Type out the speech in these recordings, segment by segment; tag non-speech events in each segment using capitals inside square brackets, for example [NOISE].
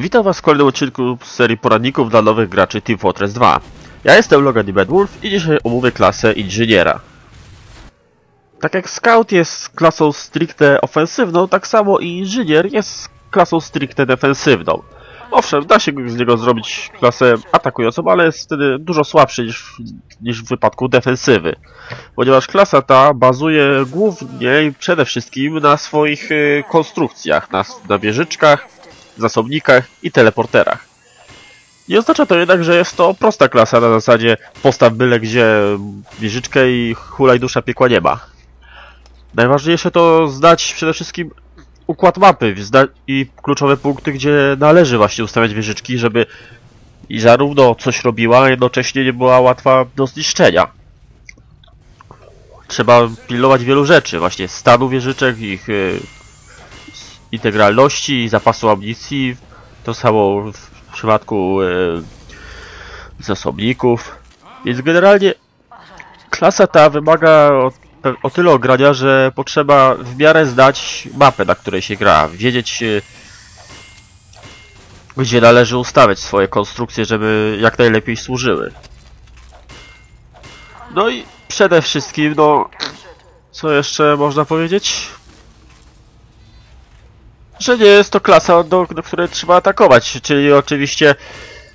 Witam Was w kolejnym odcinku z serii poradników dla nowych graczy Team Fortress 2. Ja jestem Logan i Wolf i dzisiaj omówię klasę inżyniera. Tak jak Scout jest klasą stricte ofensywną, tak samo i inżynier jest klasą stricte defensywną. Owszem, da się z niego zrobić klasę atakującą, ale jest wtedy dużo słabszy niż, niż w wypadku defensywy. Ponieważ klasa ta bazuje głównie i przede wszystkim na swoich y, konstrukcjach, na, na wieżyczkach, zasobnikach i teleporterach. Nie oznacza to jednak, że jest to prosta klasa na zasadzie postaw byle gdzie wieżyczkę i hulaj dusza piekła nie ma. Najważniejsze to znać przede wszystkim układ mapy i kluczowe punkty, gdzie należy właśnie ustawiać wieżyczki, żeby i zarówno coś robiła, a jednocześnie nie była łatwa do zniszczenia. Trzeba pilnować wielu rzeczy, właśnie stanu wieżyczek, ich y, integralności zapasu amunicji. To samo w przypadku e, zasobników. Więc generalnie klasa ta wymaga o, o tyle ogrania, że potrzeba w miarę zdać mapę, na której się gra. Wiedzieć e, gdzie należy ustawiać swoje konstrukcje, żeby jak najlepiej służyły. No i przede wszystkim, no, co jeszcze można powiedzieć? Że nie jest to klasa, do, do której trzeba atakować, czyli oczywiście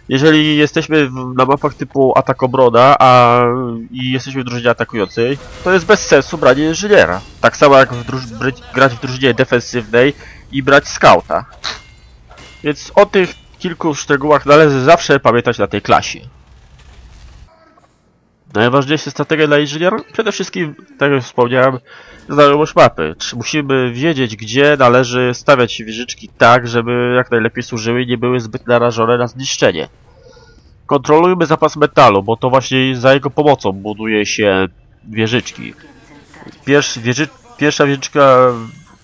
jeżeli jesteśmy w, na mapach typu atak obrona, a i jesteśmy w drużynie atakującej, to jest bez sensu branie inżyniera. Tak samo jak w grać w drużynie defensywnej i brać skauta. Więc o tych kilku szczegółach należy zawsze pamiętać na tej klasie. Najważniejsza strategia dla inżyniera? Przede wszystkim, tak jak wspomniałem, znajomość mapy. Musimy wiedzieć, gdzie należy stawiać wieżyczki tak, żeby jak najlepiej służyły i nie były zbyt narażone na zniszczenie. Kontrolujmy zapas metalu, bo to właśnie za jego pomocą buduje się wieżyczki. Wieży, pierwsza wieżyczka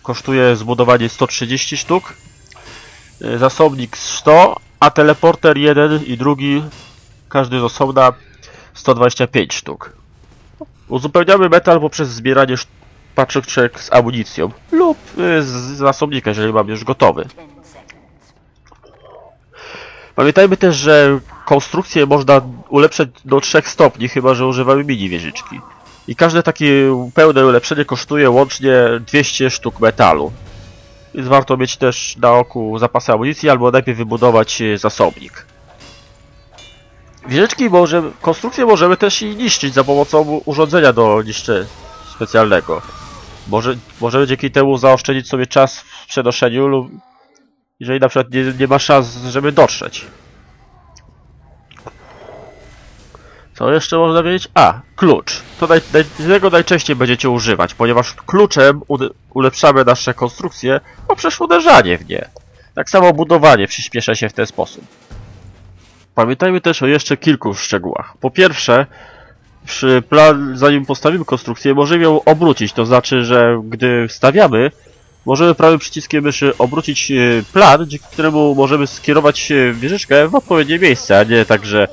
kosztuje zbudowanie 130 sztuk, e, zasobnik 100, a teleporter jeden i drugi, każdy z osobna 125 sztuk. Uzupełniamy metal poprzez zbieranie paczek z amunicją lub y, z zasobnika, jeżeli mamy już gotowy. Pamiętajmy też, że konstrukcję można ulepszać do 3 stopni, chyba że używamy mini wieżyczki. I każde takie pełne ulepszenie kosztuje łącznie 200 sztuk metalu. Więc warto mieć też na oku zapasy amunicji, albo najpierw wybudować y, zasobnik. Wieżyczki może, konstrukcję możemy też i niszczyć za pomocą urządzenia do niszczenia specjalnego. Może, możemy dzięki temu zaoszczędzić sobie czas w przenoszeniu lub jeżeli na przykład nie, nie ma szans, żeby dotrzeć. Co jeszcze można wiedzieć? A, klucz. To naj, tego najczęściej będziecie używać, ponieważ kluczem ulepszamy nasze konstrukcje poprzez uderzanie w nie. Tak samo budowanie przyspiesza się w ten sposób. Pamiętajmy też o jeszcze kilku szczegółach. Po pierwsze, przy plan, zanim postawimy konstrukcję, możemy ją obrócić. To znaczy, że gdy stawiamy, możemy prawym przyciskiem myszy obrócić e, plan, dzięki któremu możemy skierować e, wieżyczkę w odpowiednie miejsce, a nie tak, że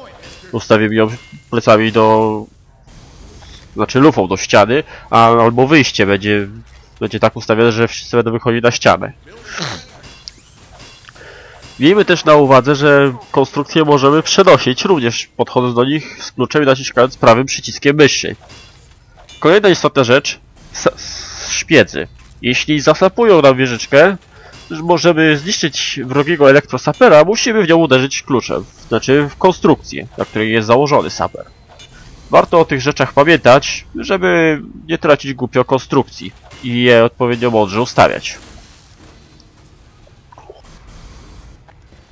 ustawimy ją plecami do... znaczy lufą do ściany, a, albo wyjście będzie, będzie tak ustawione, że wszyscy będą wychodzić na ścianę. Miejmy też na uwadze, że konstrukcje możemy przenosić, również podchodząc do nich z kluczem i naciskając prawym przyciskiem myszy. Kolejna istotna rzecz, szpiedzy. Jeśli zasapują nam wieżyczkę, możemy zniszczyć wrogiego elektrosapera, musimy w nią uderzyć kluczem, znaczy w konstrukcję, na której jest założony saper. Warto o tych rzeczach pamiętać, żeby nie tracić głupio konstrukcji i je odpowiednio mądrze ustawiać.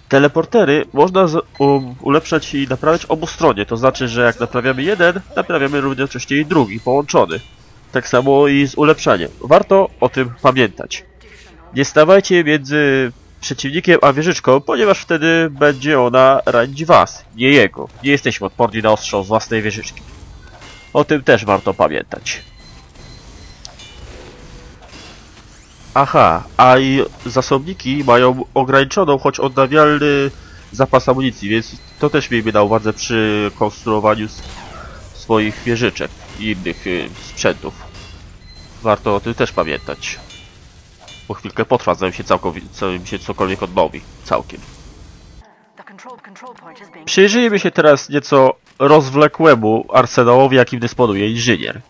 Teleportery można um, ulepszać i naprawiać obustronnie, to znaczy, że jak naprawiamy jeden, naprawiamy równocześnie i drugi, połączony. Tak samo i z ulepszaniem. Warto o tym pamiętać. Nie stawajcie między przeciwnikiem a wieżyczką, ponieważ wtedy będzie ona ranić was, nie jego. Nie jesteśmy odporni na ostrzał z własnej wieżyczki. O tym też warto pamiętać. Aha, a i zasobniki mają ograniczoną, choć odnawialny zapas amunicji, więc to też miejmy na uwadze przy konstruowaniu swoich wieżyczek i innych y, sprzętów. Warto o tym też pamiętać. Po chwilkę potrwa, zanim się, zanim się cokolwiek odnowi. Całkiem. Przyjrzyjmy się teraz nieco rozwlekłemu arsenałowi, jakim dysponuje inżynier.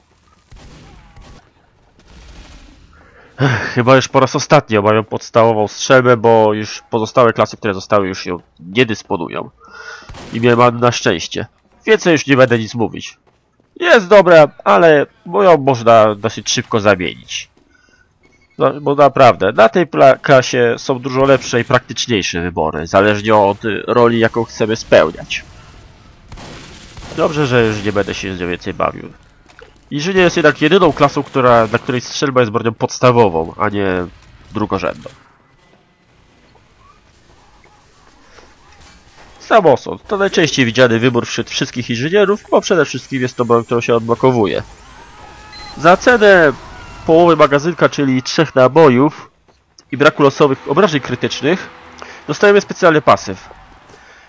Chyba już po raz ostatni omawiam podstawową strzelbę, bo już pozostałe klasy, które zostały, już ją nie dysponują. I miałem na szczęście. Więcej już nie będę nic mówić. Jest dobra, ale moją można dosyć szybko zamienić. No, bo naprawdę, na tej klasie są dużo lepsze i praktyczniejsze wybory, zależnie od roli, jaką chcemy spełniać. Dobrze, że już nie będę się z nią więcej bawił. Inżynier jest jednak jedyną klasą, która, dla której strzelba jest bronią podstawową, a nie drugorzędną. Samosąd to najczęściej widziany wybór wśród wszystkich inżynierów, bo przede wszystkim jest to broń, którą się odblokowuje. Za cenę połowy magazynka, czyli trzech nabojów i braku losowych obrażeń krytycznych, dostajemy specjalny pasyw.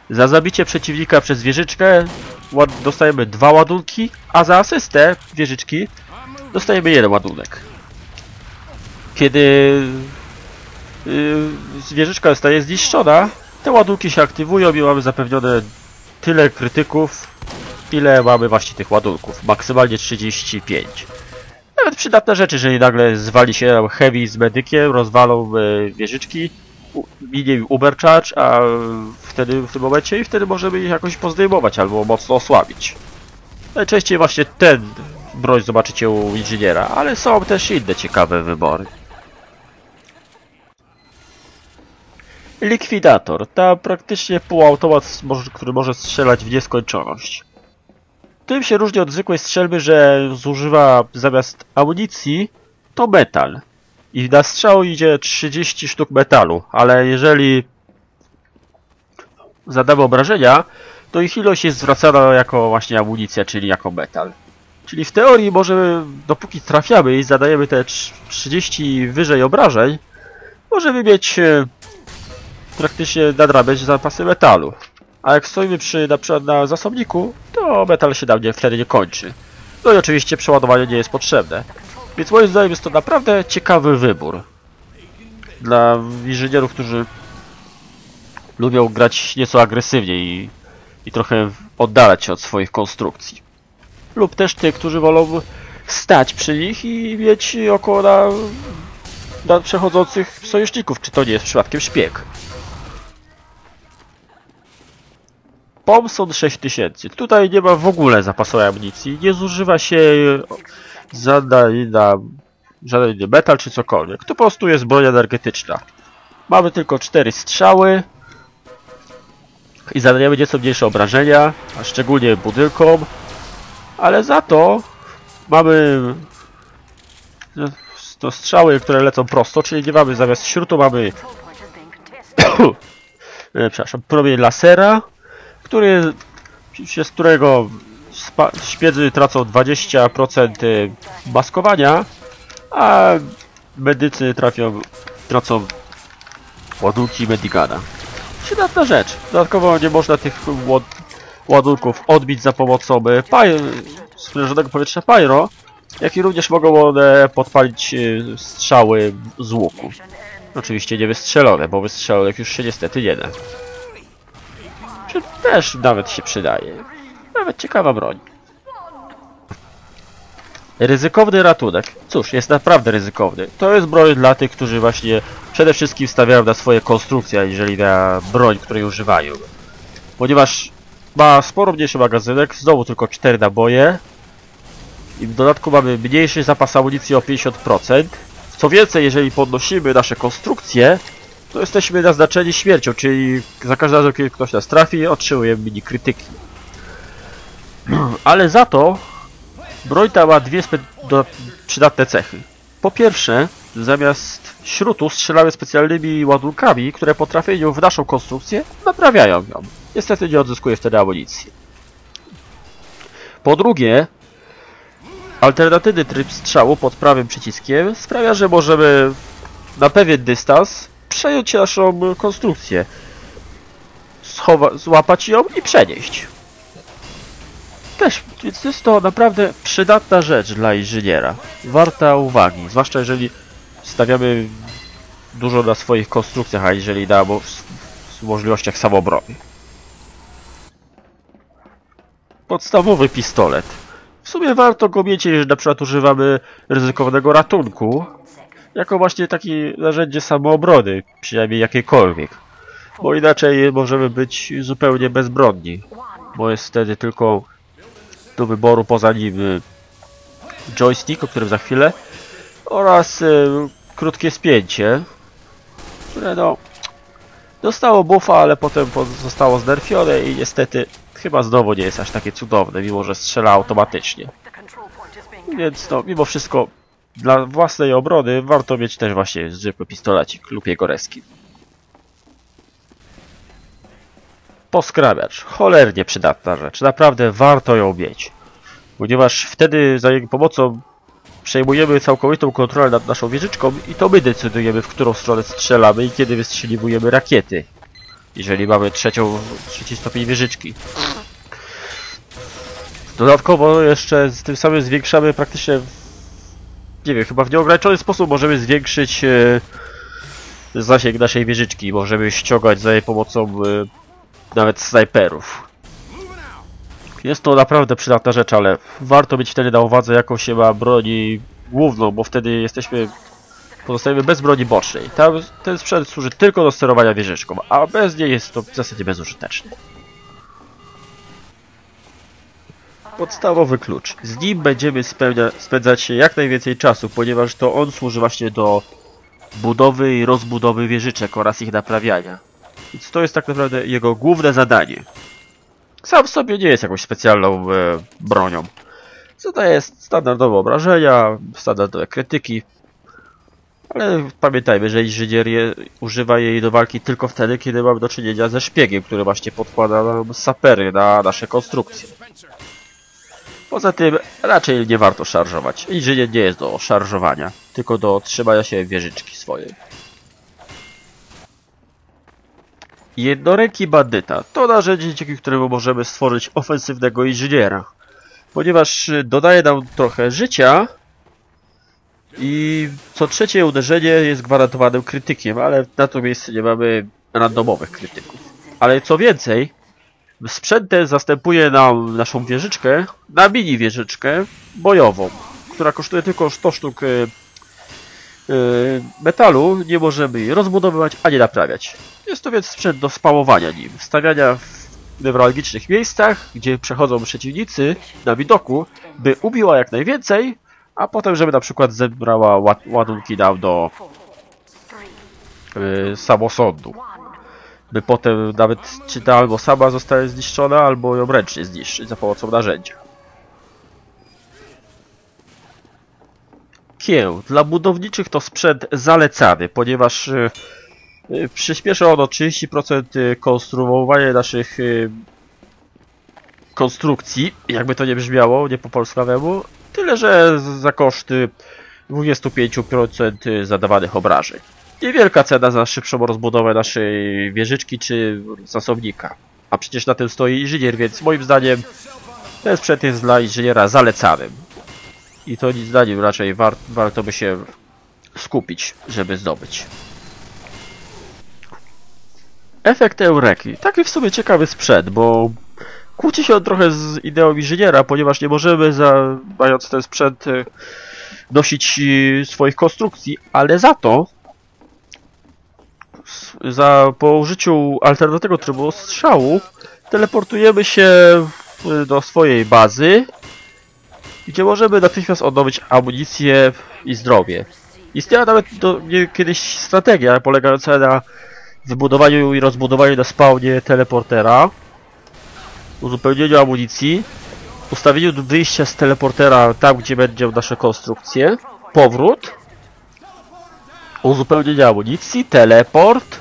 Za zabicie przeciwnika przez wieżyczkę dostajemy dwa ładunki, a za asystę wieżyczki dostajemy jeden ładunek. Kiedy yy, wieżyczka zostaje zniszczona, te ładunki się aktywują i mamy zapewnione tyle krytyków, ile mamy właśnie tych ładunków. Maksymalnie 35. Nawet przydatne rzeczy, jeżeli nagle zwali się heavy z medykiem, rozwalą e, wieżyczki, minie ubercharge, a wtedy w tym momencie i wtedy możemy ich jakoś pozdejmować albo mocno osłabić. Najczęściej właśnie ten broń zobaczycie u inżyniera, ale są też inne ciekawe wybory. Likwidator. Ta praktycznie półautomat, który może strzelać w nieskończoność. Tym się różni od zwykłej strzelby, że zużywa zamiast amunicji to metal. I na strzał idzie 30 sztuk metalu, ale jeżeli zadamy obrażenia, to ich ilość jest zwracana jako właśnie amunicja, czyli jako metal. Czyli w teorii możemy, dopóki trafiamy i zadajemy te trz- 30 wyżej obrażeń, możemy mieć e, praktycznie nadrabiać zapasy metalu. A jak stoimy przy na przykład na zasobniku, to metal się nam nie, wtedy nie kończy. No i oczywiście przeładowanie nie jest potrzebne. Więc moim zdaniem jest to naprawdę ciekawy wybór. Dla inżynierów, którzy lubią grać nieco agresywnie i, i trochę oddalać się od swoich konstrukcji. Lub też tych, którzy wolą stać przy nich i mieć oko na, na przechodzących sojuszników, czy to nie jest przypadkiem szpieg. Pomson 6000. Tutaj nie ma w ogóle zapasowej amunicji. Nie zużywa się inna, żaden inny metal czy cokolwiek. To po prostu jest broń energetyczna. Mamy tylko 4 strzały i zadajemy nieco mniejsze obrażenia, a szczególnie budynkom, ale za to mamy to strzały, które lecą prosto, czyli nie mamy zamiast śrutu mamy [COUGHS] e, przepraszam, promień lasera, który, z którego śpiedzy tracą 20% maskowania, a medycy trafią, tracą ładunki Medigana. Przydatna rzecz. Dodatkowo nie można tych ład ładunków odbić za pomocą py- sprężonego powietrza Pyro, jak i również mogą one podpalić e, strzały z łuku. Oczywiście nie wystrzelone, bo wystrzelonych już się niestety nie da. Czy też nawet się przydaje. Nawet ciekawa broń. Ryzykowny ratunek. Cóż, jest naprawdę ryzykowny. To jest broń dla tych, którzy właśnie przede wszystkim stawiają na swoje konstrukcje, aniżeli na broń, której używają. Ponieważ ma sporo mniejszy magazynek, znowu tylko 4 naboje. I w dodatku mamy mniejszy zapas amunicji o 50%. Co więcej, jeżeli podnosimy nasze konstrukcje, to jesteśmy naznaczeni śmiercią, czyli za każdym razem, kiedy ktoś nas trafi, otrzymujemy mini krytyki. [CLEARS THROAT] Ale za to broń ta ma dwie przydatne cechy. Po pierwsze, zamiast śrutu strzelamy specjalnymi ładunkami, które po trafieniu w naszą konstrukcję naprawiają ją. Niestety nie odzyskuje wtedy amunicji. Po drugie, alternatywny tryb strzału pod prawym przyciskiem sprawia, że możemy na pewien dystans przejąć naszą konstrukcję, złapać ją i przenieść. Też, więc jest to naprawdę przydatna rzecz dla inżyniera. Warta uwagi, zwłaszcza jeżeli stawiamy dużo na swoich konstrukcjach, a jeżeli na mo- w możliwościach samobrony. podstawowy pistolet. W sumie warto go mieć, jeżeli na przykład używamy ryzykownego ratunku, jako właśnie takie narzędzie samoobrony, przynajmniej jakiekolwiek. Bo inaczej możemy być zupełnie bezbronni, bo jest wtedy tylko do wyboru poza nim y, joystick, o którym za chwilę, oraz y, krótkie spięcie, które no dostało buffa, ale potem po- zostało znerfione i niestety chyba znowu nie jest aż takie cudowne, mimo że strzela automatycznie. Więc no, mimo wszystko dla własnej obrony warto mieć też właśnie zwykły pistolecik lub jego reski. Poskrabiacz. Cholernie przydatna rzecz. Naprawdę warto ją mieć. Ponieważ wtedy za jego pomocą przejmujemy całkowitą kontrolę nad naszą wieżyczką i to my decydujemy, w którą stronę strzelamy i kiedy wystrzeliwujemy rakiety. Jeżeli mamy trzecią, trzeci stopień wieżyczki. Dodatkowo jeszcze z tym samym zwiększamy praktycznie, nie wiem, chyba w nieograniczony sposób możemy zwiększyć e, zasięg naszej wieżyczki. Możemy ściągać za jej pomocą e, nawet snajperów. Jest to naprawdę przydatna rzecz, ale warto mieć wtedy na uwadze jaką się ma broni główną, bo wtedy jesteśmy pozostajemy bez broni bocznej. Ten sprzęt służy tylko do sterowania wieżyczką, a bez niej jest to w zasadzie bezużyteczne. podstawowy klucz. Z nim będziemy spełnia, spędzać jak najwięcej czasu, ponieważ to on służy właśnie do budowy i rozbudowy wieżyczek oraz ich naprawiania. Więc to jest tak naprawdę jego główne zadanie. Sam w sobie nie jest jakąś specjalną e, bronią. Zadaje standardowe obrażenia, standardowe krytyki. Ale pamiętajmy, że inżynier je, używa jej do walki tylko wtedy, kiedy mamy do czynienia ze szpiegiem, który właśnie podkłada nam sapery na nasze konstrukcje. Poza tym raczej nie warto szarżować. Inżynier nie jest do szarżowania, tylko do trzymania się wieżyczki swojej. Jednoręki bandyta to narzędzie, dzięki któremu możemy stworzyć ofensywnego inżyniera. Ponieważ y, dodaje nam trochę życia i co trzecie uderzenie jest gwarantowanym krytykiem, ale na to miejsce nie mamy randomowych krytyków. Ale co więcej, Sprzęt ten zastępuje nam naszą wieżyczkę na mini wieżyczkę bojową, która kosztuje tylko 100 sztuk metalu. Nie możemy jej rozbudowywać ani naprawiać. Jest to więc sprzęt do spałowania nim, stawiania w newralgicznych miejscach, gdzie przechodzą przeciwnicy na widoku, by ubiła jak najwięcej, a potem, żeby na przykład zebrała ład ładunki nam do three, y, samosądu by potem nawet czy ta albo sama zostaje zniszczona, albo ją ręcznie zniszczyć za pomocą narzędzia. Kieł. Dla budowniczych to sprzęt zalecany, ponieważ y, y, przyspiesza on o 30% y, konstruowanie naszych konstrukcji, jakby to nie brzmiało, nie po polskawemu, tyle że za koszty 25% zadawanych obrażeń. Niewielka cena za szybszą rozbudowę naszej wieżyczki czy zasobnika. A przecież na tym stoi inżynier, więc moim zdaniem ten sprzęt jest dla inżyniera zalecanym. I to nic zdaniem raczej war warto by się skupić, żeby zdobyć. Efekt Eureki. Taki w sumie ciekawy sprzęt, bo kłóci się on trochę z ideą inżyniera, ponieważ nie możemy, za, mając ten sprzęt, e, nosić e, swoich konstrukcji, ale za to za, po użyciu alternatywnego trybu strzału teleportujemy się do swojej bazy, gdzie możemy natychmiast odnowić amunicję i zdrowie. Istniała nawet do, nie, kiedyś strategia polegająca na wybudowaniu i rozbudowaniu na spawnie teleportera, uzupełnieniu amunicji, ustawieniu wyjścia z teleportera tam, gdzie będą nasze konstrukcje, powrót, uzupełnienie amunicji, teleport,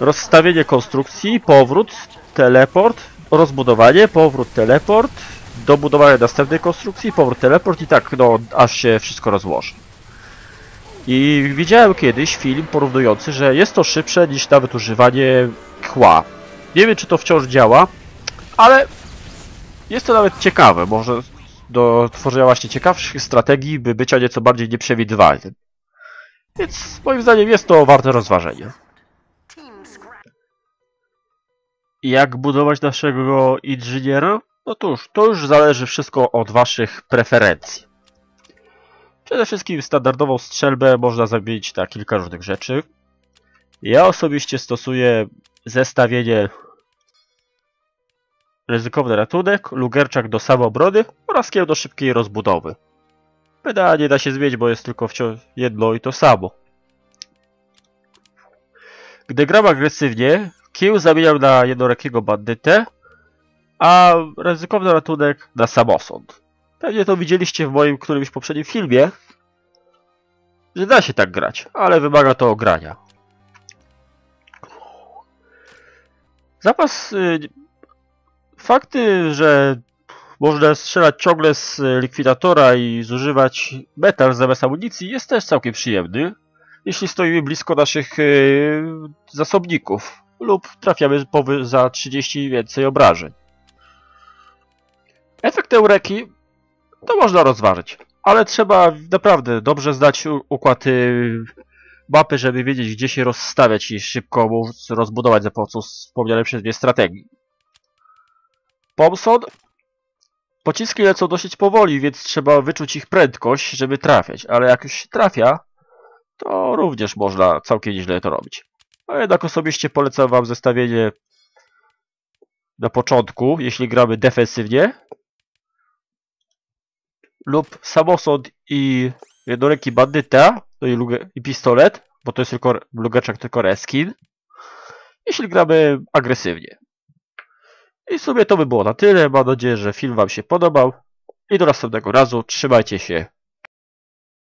rozstawienie konstrukcji, powrót, teleport, rozbudowanie, powrót, teleport, dobudowanie następnej konstrukcji, powrót, teleport i tak, no, aż się wszystko rozłoży. I widziałem kiedyś film porównujący, że jest to szybsze niż nawet używanie kła. Nie wiem, czy to wciąż działa, ale jest to nawet ciekawe, może do tworzenia właśnie ciekawszych strategii, by bycia nieco bardziej nieprzewidywalnym. Więc moim zdaniem jest to warte rozważenia. Jak budować naszego inżyniera? No cóż, to już zależy wszystko od waszych preferencji. Przede wszystkim standardową strzelbę można zamienić na kilka różnych rzeczy. Ja osobiście stosuję zestawienie ryzykowny ratunek, lugerczak do samoobrony oraz kieł do szybkiej rozbudowy. Pedała nie da się zmienić, bo jest tylko wciąż jedno i to samo. Gdy gram agresywnie, kieł zamieniam na jednorakiego bandytę, a ryzykowny ratunek na samosąd. Pewnie to widzieliście w moim którymś poprzednim filmie, że da się tak grać, ale wymaga to ogrania. Zapas... Y, fakty, że można strzelać ciągle z likwidatora i zużywać metal zamiast amunicji jest też całkiem przyjemny, jeśli stoimy blisko naszych y, zasobników lub trafiamy za 30 i więcej obrażeń. Efekt Eureki to można rozważyć, ale trzeba naprawdę dobrze znać u- układ y, mapy, żeby wiedzieć gdzie się rozstawiać i szybko móc rozbudować za pomocą wspomnianej przez mnie strategii. Pomson Pociski lecą dosyć powoli, więc trzeba wyczuć ich prędkość, żeby trafiać, ale jak już się trafia, to również można całkiem nieźle to robić. A jednak osobiście polecam wam zestawienie na początku, jeśli gramy defensywnie, lub samosąd i jednoręki bandyta, no i, i pistolet, bo to jest tylko lugeczek, tylko reskin, jeśli gramy agresywnie. I w sumie to by było na tyle. Mam nadzieję, że film Wam się podobał. I do następnego razu. Trzymajcie się.